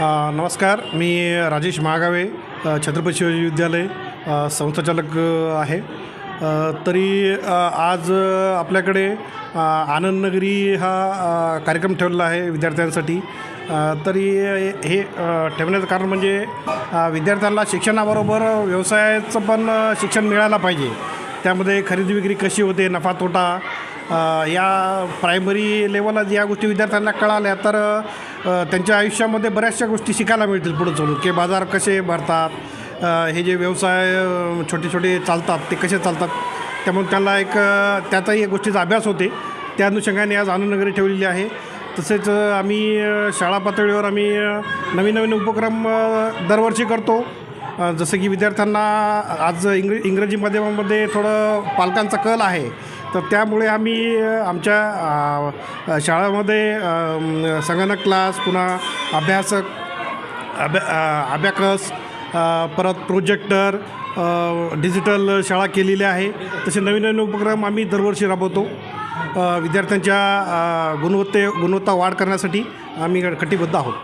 नमस्कार मी राजेश महागावे छत्रपती शिवाजी विद्यालय संस्थाचालक आहे. तरी आज आपल्याकडे आनंदनगरी हा कार्यक्रम ठेवलेला आहे विद्यार्थ्यांसाठी. तरी हे ठेवण्याचं कारण म्हणजे विद्यार्थ्यांना शिक्षणाबरोबर व्यवसायाचं पण शिक्षण मिळायला पाहिजे. त्यामध्ये खरेदी विक्री कशी होते नफा तोटा या प्रायमरी लेवलला या गोष्टी विद्यार्थ्यांना कळाल्या तर त्यांच्या आयुष्यामध्ये बऱ्याचशा गोष्टी शिकायला मिळतील पुढे चालून. की बाजार कसे भरतात हे जे व्यवसाय छोटे छोटे चालतात ते कसे चालतात त्यामुळे त्यांना एक त्याचाही एक गोष्टीचा अभ्यास होते. त्या अनुषंगाने आज आनंदनगरी ठेवलेली आहे. तसेच आम्ही शाळा पातळीवर आम्ही नवीन नवीन उपक्रम दरवर्षी करतो. जसं की विद्यार्थ्यांना आज इंग्र इंग्रजी माध्यमामध्ये थोडं पालकांचा कल आहे. तर त्यामुळे आम्ही आमच्या शाळेमध्ये संगणक क्लास पुन्हा अभ्यासक अभ्या अभ्याकस परत प्रोजेक्टर डिजिटल शाळा केलेल्या आहे. तसे नवीन नवीन उपक्रम आम्ही दरवर्षी राबवतो. विद्यार्थ्यांच्या गुणवत्ते गुणवत्ता वाढ करण्यासाठी आम्ही कटिबद्ध आहोत.